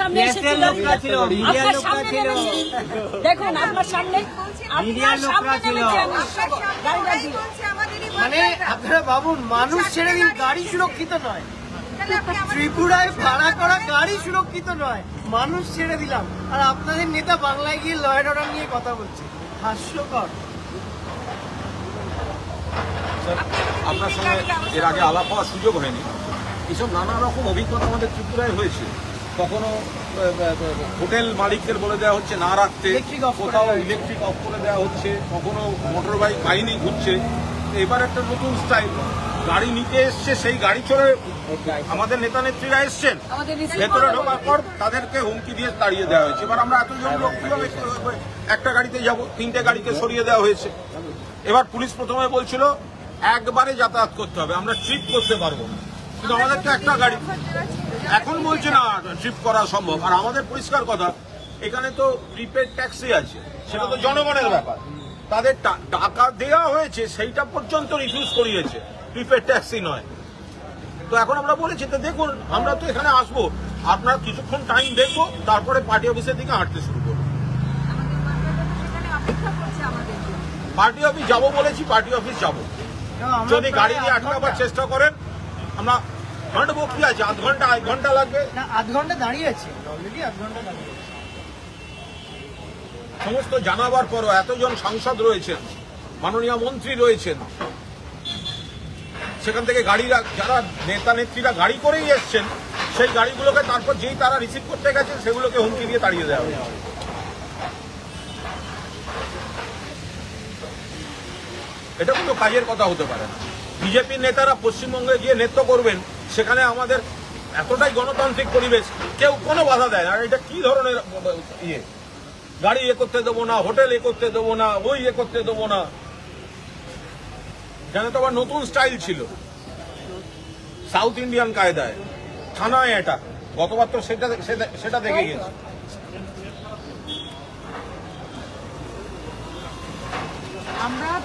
সামনে এসেছিল। লোকরা ছিল, মিডিয়ার আপনার সামনে নেমেছি। দেখুন আপনার সামনে আপনার সামনে নেমেছি আমি। মানে আপনারা ভাবুন মানুষ ছেড়ে দিন গাড়ি সুরক্ষিত নয়। ত্রিপুরায় ভাড়া করা গাড়ি সুরক্ষিত নয়। মানুষ ছেড়ে দিলাম। আর আপনাদের নেতা বাংলায় গিয়ে লয়ের অর্ডার নিয়ে কথা বলছে। হাস্যকর। আপনার সঙ্গে এর আগে আলাপ হওয়ার সুযোগ হয়নি। এসব নানা রকম অভিজ্ঞতা আমাদের ত্রিপুরায় হয়েছে। কখনো হোটেল মালিকদের বলে দেওয়া হচ্ছে না রাখতে কোথাও ইলেকট্রিক অফ করে দেওয়া হচ্ছে কখনো মোটর বাইক বাহিনী ঘুরছে। এবার একটা নতুন স্টাইল গাড়ি নিতে এসছে সেই গাড়ি চড়ে আমাদের নেতা নেত্রীরা এসছেন। ভেতরে ঢোকার পর তাদেরকে হুমকি দিয়ে তাড়িয়ে দেওয়া হয়েছে। এবার আমরা এতজন লোক কীভাবে একটা গাড়িতে যাব তিনটে গাড়িকে সরিয়ে দেওয়া হয়েছে। এবার পুলিশ প্রথমে বলছিল একবারে যাতায়াত করতে হবে আমরা ট্রিপ করতে পারব না। কিন্তু আমাদের তো একটা গাড়ি এখন বলছে না ট্রিপ করা সম্ভব। আর আমাদের পরিষ্কার কথা এখানে তো প্রিপেড ট্যাক্সি আছে। সেটা তো জনগণের ব্যাপার। তাদের টাকা দেওয়া হয়েছে সেইটা পর্যন্ত রিফিউজ করিয়েছে। প্রিপেড ট্যাক্সি নয়। তো এখন আমরা বলেছি তো দেখুন আমরা তো এখানে আসব। আপনার কিছুক্ষণ টাইম দেখব তারপরে পার্টি অফিসের দিকে হাঁটতে শুরু করব। পার্টি অফিস যাব বলেছি পার্টি অফিস যাব। যদি গাড়ি দিয়ে আধ আটকাবার চেষ্টা করেন আমরা হাঁটবো কি আছে? আধ ঘণ্টা ঘণ্টা লাগবে? না আধ ঘণ্টা দাঁড়িয়ে আছে। অলরেডি আধ ঘণ্টা দাঁড়িয়ে আছে। সমস্ত জানাবার পরও এতজন সাংসদ রয়েছেন মাননীয় মন্ত্রী রয়েছেন। সেখান থেকে গাড়িরা যারা নেতা নেত্রীরা গাড়ি করেই এসছেন সেই গাড়িগুলোকে তারপর যেই তারা রিসিভ করতে গেছেন সেগুলোকে হুমকি দিয়ে তাড়িয়ে দেওয়া হয়েছে। এটা কোনো কাজের কথা হতে পারে না। বিজেপির নেতারা পশ্চিমবঙ্গে গিয়ে নেতৃত্ব করবেন সেখানে আমাদের এতটাই গণতান্ত্রিক পরিবেশ কেউ কোনো বাধা দেয় না। আর এটা কি ধরনের ইয়ে? গাড়ি এ করতে দেবো না হোটেল এ করতে দেবো না ওই এ করতে দেবো না। এখানে তো আবার নতুন স্টাইল ছিল। সাউথ ইন্ডিয়ান কায়দায়। থানায় এটা। গতবার তো সেটা সেটা- সেটা দেখে গেছে। আমরা